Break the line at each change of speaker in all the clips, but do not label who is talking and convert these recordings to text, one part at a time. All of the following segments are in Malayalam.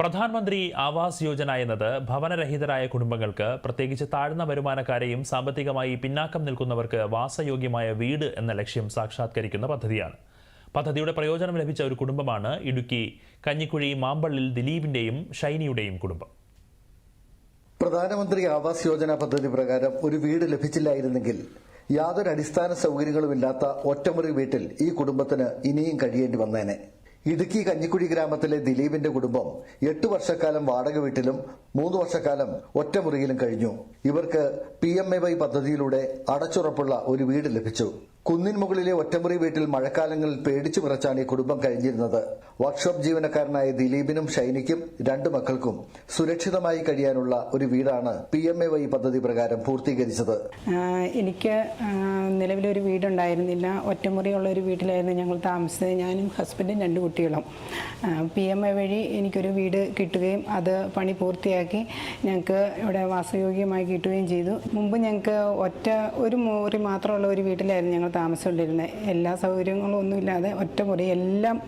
പ്രധാനമന്ത്രി ആവാസ് യോജന എന്നത് ഭവനരഹിതരായ കുടുംബങ്ങൾക്ക് പ്രത്യേകിച്ച് താഴ്ന്ന വരുമാനക്കാരെയും സാമ്പത്തികമായി പിന്നാക്കം നിൽക്കുന്നവർക്ക് വാസയോഗ്യമായ വീട് എന്ന ലക്ഷ്യം സാക്ഷാത്കരിക്കുന്ന പദ്ധതിയാണ്. പദ്ധതിയുടെ പ്രയോജനം ലഭിച്ച ഒരു കുടുംബമാണ് ഇടുക്കി കഞ്ഞിക്കുഴി മാമ്പള്ളിൽ ദിലീപിന്റെയും ഷൈനിയുടെയും കുടുംബം.
പ്രധാനമന്ത്രി ആവാസ് യോജന പദ്ധതി പ്രകാരം ഒരു വീട് ലഭിച്ചില്ലായിരുന്നെങ്കിൽ യാതൊരു അടിസ്ഥാന സൗകര്യങ്ങളുമില്ലാത്ത ഒറ്റമുറി വീട്ടിൽ ഈ കുടുംബത്തിന് ഇനിയും കഴിയേണ്ടി വന്നേനെ. ഇടുക്കി കഞ്ഞിക്കുഴി ഗ്രാമത്തിലെ ദിലീപിന്റെ കുടുംബം എട്ട് വർഷക്കാലം വാടക വീട്ടിലും മൂന്ന് വർഷക്കാലം ഒറ്റമുറിയിലും കഴിഞ്ഞു. ഇവർക്ക് പി എം എ വൈ പദ്ധതിയിലൂടെ അടച്ചുറപ്പുള്ള ഒരു വീട് ലഭിച്ചു. കുന്നിൻ മുകളിലെ ഒറ്റമുറി വീട്ടിൽ മഴക്കാലങ്ങളിൽ പേടിച്ചു വിറച്ചാണ് ഈ കുടുംബം കഴിഞ്ഞിരുന്നത്. വർക്ക്ഷോപ്പ് ജീവനക്കാരനായ ദിലീപിനും ഷൈനിക്കും രണ്ട് മക്കൾക്കും സുരക്ഷിതമായി കഴിയാനുള്ള ഒരു വീടാണ് പി എം എ വൈ പദ്ധതി പ്രകാരം പൂർത്തീകരിച്ചത്.
എനിക്ക് നിലവിലൊരു വീടുണ്ടായിരുന്നില്ല. ഒറ്റമുറിയുള്ള ഒരു വീട്ടിലായിരുന്നു ഞങ്ങൾ താമസിച്ചത്. ഞാനും ഹസ്ബൻഡും രണ്ട് കുട്ടികളും. പി എം എ വഴി എനിക്കൊരു വീട് കിട്ടുകയും അത് പണി പൂർത്തിയാക്കി ഞങ്ങൾക്ക് ഇവിടെ വാസയോഗ്യമായി കിട്ടുകയും ചെയ്തു. മുമ്പ് ഞങ്ങൾക്ക് ഒറ്റ ഒരു മുറി മാത്രമുള്ള ഒരു വീട്ടിലായിരുന്നു ഞങ്ങൾ താമസിച്ചുകൊണ്ടിരുന്നത് എല്ലാ സൗകര്യങ്ങളും ഒന്നുമില്ലാതെ ഒറ്റ മുറി എല്ലാം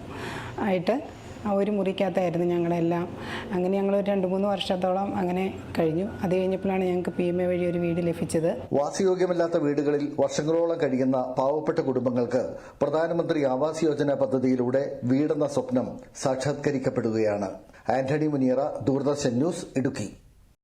ആയിട്ട് ആ ഒരു മുറിക്കകത്തായിരുന്നു ഞങ്ങളെല്ലാം. അങ്ങനെ ഞങ്ങൾ ഒരു രണ്ട് മൂന്ന് വർഷത്തോളം അങ്ങനെ കഴിഞ്ഞു. അത് കഴിഞ്ഞപ്പോഴാണ് ഞങ്ങൾക്ക് പി എം എ വഴി ഒരു വീട് ലഭിച്ചത്.
വാസയോഗ്യമല്ലാത്ത വീടുകളിൽ വർഷങ്ങളോളം കഴിയുന്ന പാവപ്പെട്ട കുടുംബങ്ങൾക്ക് പ്രധാനമന്ത്രി ആവാസ് യോജന പദ്ധതിയിലൂടെ വീടെന്ന സ്വപ്നം സാക്ഷാത്കരിക്കപ്പെടുകയാണ്. ആന്റണി മുനിയറ ദൂരദർശൻ ന്യൂസ് ഇടുക്കി.